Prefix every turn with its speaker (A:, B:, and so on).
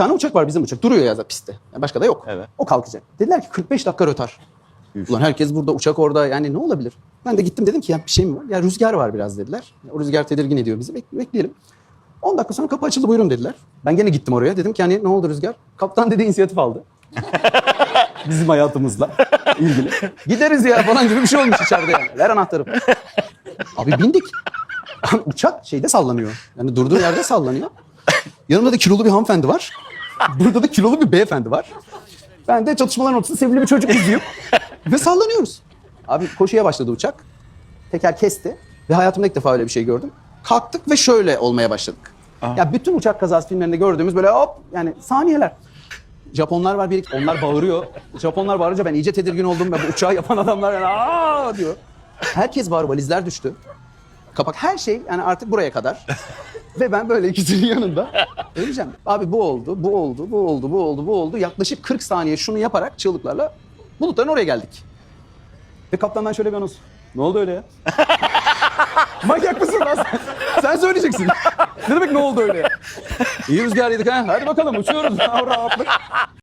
A: tane uçak var bizim uçak. Duruyor ya da pistte. Yani başka da yok.
B: Evet.
A: O kalkacak. Dediler ki 45 dakika rötar.
B: Üf.
A: Ulan herkes burada, uçak orada. Yani ne olabilir? Ben de gittim dedim ki ya bir şey mi var? Ya rüzgar var biraz dediler. O rüzgar tedirgin ediyor bizi. Bek- bekleyelim. 10 dakika sonra kapı açıldı buyurun dediler. Ben gene gittim oraya. Dedim ki hani ne oldu rüzgar? Kaptan dedi inisiyatif aldı. Bizim hayatımızla ilgili. Gideriz ya falan gibi bir şey olmuş içeride yani. Ver anahtarı. Abi bindik. Uçak şeyde sallanıyor. Yani durduğu yerde sallanıyor. Yanımda da kilolu bir hanımefendi var. Burada da kilolu bir beyefendi var. Ben de çatışmaların ortasında sevimli bir çocuk izliyorum. Ve sallanıyoruz. Abi koşuya başladı uçak. Teker kesti. Ve hayatımda ilk defa öyle bir şey gördüm. Kalktık ve şöyle olmaya başladık. Ya bütün uçak kazası filmlerinde gördüğümüz böyle hop yani saniyeler. Japonlar var bir onlar bağırıyor. Japonlar bağırınca ben iyice tedirgin oldum ve bu uçağı yapan adamlar yani aa diyor. Herkes bağırıyor, valizler düştü. Kapak her şey yani artık buraya kadar. Ve ben böyle ikisinin yanında öleceğim. Abi bu oldu, bu oldu, bu oldu, bu oldu, bu oldu. Yaklaşık 40 saniye şunu yaparak çığlıklarla bulutların oraya geldik. Ve kaptandan şöyle bir anons. Ne oldu öyle ya? Manyak mısın lan sen? Söyleyeceksin. ne demek ne oldu öyle? İyi rüzgar yedik ha. Hadi bakalım uçuyoruz. Ha, rahatlık.